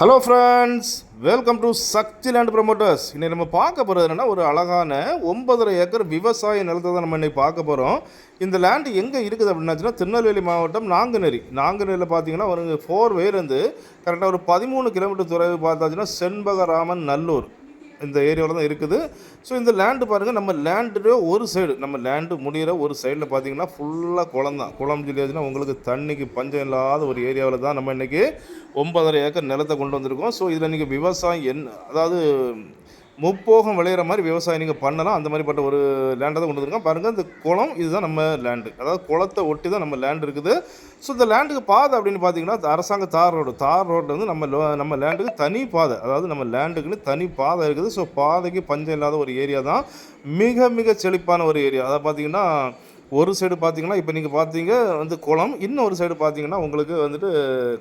Hello friends welcome to Sakthi land promoters இன்னைக்கு நம்ம பார்க்க போகிறது என்னன்னா ஒரு அழகான ஒன்பதரை ஏக்கர் விவசாய நிலத்தை தான் நம்ம இன்னைக்கு பார்க்க போகிறோம் இந்த லேண்டு எங்கே இருக்குது அப்படின்னாச்சுன்னா திருநெல்வேலி மாவட்டம் நாங்குநேரி. நாங்குநேரியில் பார்த்தீங்கன்னா ஒரு ஃபோர் வேலேருந்து கரெக்டாக ஒரு பதிமூணு கிலோமீட்டர் தொலைவு பார்த்தாச்சுன்னா செண்பகராமன் நல்லூர். இந்த ஏரியாவில் தான் இருக்குது. ஸோ இந்த லேண்டு பாருங்கள் நம்ம லேண்டு ஒரு சைடு நம்ம லேண்டு முடிகிற ஒரு சைடில் பார்த்தீங்கன்னா ஃபுல்லாக குளம் தான். குளம் சொல்லியாச்சுன்னா உங்களுக்கு தண்ணிக்கு பஞ்சம் இல்லாத ஒரு ஏரியாவில் தான் நம்ம இன்றைக்கி ஒன்பதரை ஏக்கர் நிலத்தை கொண்டு வந்திருக்கோம். ஸோ இதில் இன்றைக்கி விவசாயம் என்ன அதாவது முப்போகம் விளையிற மாதிரி விவசாயம் நீங்கள் பண்ணலாம். அந்த மாதிரிப்பட்ட ஒரு லேண்டை தான் கொண்டு வந்திருக்கோம் பாருங்கள் இந்த குளம் இதுதான் நம்ம லேண்டு அதாவது குளத்தை ஒட்டி தான் நம்ம லேண்ட் இருக்குது. ஸோ இந்த லேண்டுக்கு பாதை அப்படின்னு பார்த்தீங்கன்னா அரசாங்க தார் ரோடு. தார் ரோட்டில் வந்து நம்ம லோ- நம்ம லேண்டுக்கு தனி பாதை. அதாவது நம்ம லேண்டுக்குன்னு தனி பாதை இருக்குது. ஸோ பாதைக்கு பஞ்சம் இல்லாத ஒரு ஏரியா தான். மிக மிக செழிப்பான ஒரு ஏரியா அதை பார்த்தீங்கன்னா ஒரு சைடு பார்த்தீங்கன்னா இப்போ நீங்கள் பார்த்தீங்க வந்து குளம். இன்னொரு சைடு பார்த்தீங்கன்னா உங்களுக்கு வந்துட்டு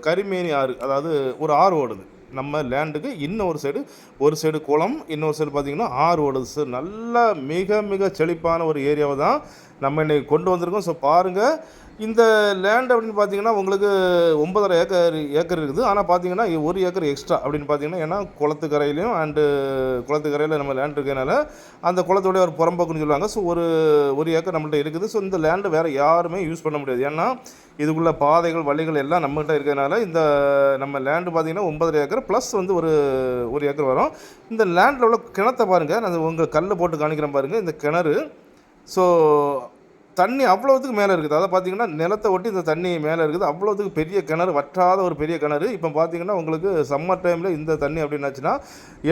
கரிமேனி ஆறு அதாவது ஒரு ஆறு ஓடுது. நம்ம லேண்டுக்கு இன்னொரு சைடு ஒரு சைடு குளம் இன்னொரு சைடு பார்த்திங்கன்னா ஆறு ஓடுது சார் நல்ல மிக மிக செழிப்பான ஒரு ஏரியாவை தான் நம்ம இன்றைக்கி கொண்டு வந்திருக்கோம். ஸோ பாருங்கள் இந்த லேண்ட் அப்படின்னு பார்த்தீங்கன்னா உங்களுக்கு ஒன்பதரை ஏக்கர் ஏக்கர் இருக்குது. ஆனால் பார்த்தீங்கன்னா ஒரு ஏக்கர் எக்ஸ்ட்ரா அப்படின்னு பார்த்தீங்கன்னா ஏன்னா குளத்துக்கரையிலையும் அண்டு குளத்துக்கரையில் நம்ம லேண்ட் இருக்கனால அந்த குளத்தோடைய ஒரு புறம்போக்குன்னு சொல்லுவாங்க. ஸோ ஒரு ஒரு ஏக்கர் நம்மள்ட்ட இருக்குது. ஸோ இந்த லேண்டு வேறு யாருமே யூஸ் பண்ண முடியாது. ஏன்னா இதுக்குள்ள பாதைகள் வழிகள் எல்லாம் நம்மகிட்ட இருக்கிறதுனால இந்த நம்ம லேண்டு பார்த்தீங்கன்னா ஒன்பதரை ஏக்கர் ப்ளஸ் வந்து ஒரு ஒரு ஏக்கர் வரும். இந்த லேண்டில் உள்ள கிணத்தை பாருங்கள் நான் உங்கள் கல்லை போட்டு காணிக்கிறேன் பாருங்கள் இந்த கிணறு. ஸோ தண்ணி அவ்வளோத்துக்கு மேலே இருக்குது. அதை பார்த்தீங்கன்னா நிலத்தை ஒட்டி இந்த தண்ணி மேலே இருக்குது. அவ்வளோத்துக்கு பெரிய கிணறு வற்றாத ஒரு பெரிய கிணறு. இப்போ பார்த்தீங்கன்னா உங்களுக்கு சம்மர் டைமில் இந்த தண்ணி அப்படின்னாச்சுன்னா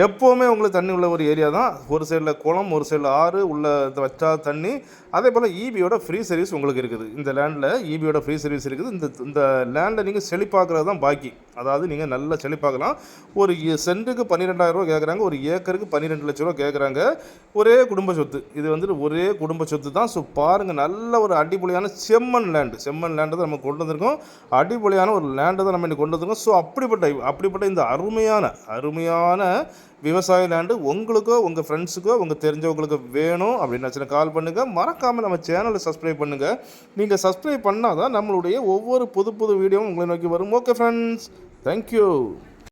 எப்போவுமே உங்களுக்கு தண்ணி உள்ள ஒரு ஏரியா தான். ஒரு சைடில் குளம் ஒரு சைடில் ஆறு உள்ள இந்த வற்றாத தண்ணி. அதே போல் ஈபியோட ஃப்ரீ சர்வீஸ் உங்களுக்கு இருக்குது. இந்த லேண்டில் ஈபியோட ஃப்ரீ சர்வீஸ் இருக்குது. இந்த இந்த லேண்டை நீங்கள் செழிப்பாக்குறது தான் பாக்கி. அதாவது நீங்கள் நல்லா செழிப்பாக்கலாம் ஒரு சென்ட்டுக்கு பன்னிரெண்டாயிரம் ரூபா கேட்குறாங்க ஒரு ஏக்கருக்கு பன்னிரெண்டு லட்ச ரூபா கேட்குறாங்க ஒரே குடும்ப சொத்து. இது வந்துட்டு ஒரே குடும்ப சொத்து தான். ஸோ பாருங்கள் நல்ல ஒரு அடிப்பொலியான செம்மண் லேண்டு செம்மண் லேண்டு தான் நம்ம கொண்டு வந்திருக்கோம். அடிப்பொலியான ஒரு லேண்டை தான் நம்ம இன்னைக்கு கொண்டு வந்திருக்கோம். ஸோ அப்படிப்பட்ட அப்படிப்பட்ட இந்த அருமையான அருமையான விவசாய லேண்டு உங்களுக்கோ உங்கள் ஃப்ரெண்ட்ஸுக்கோ உங்கள் தெரிஞ்சவங்களுக்கு வேணும் அப்படின்னு கால் பண்ணுங்கள் மறக்காமல் நம்ம சேனலை சப்ஸ்கிரைப் பண்ணுங்கள் நீங்கள் சப்ஸ்கிரைப் பண்ணால் தான் நம்மளுடைய ஒவ்வொரு புது புது வீடியோவும் உங்களை நோக்கி வரும். Okay friends Thank you.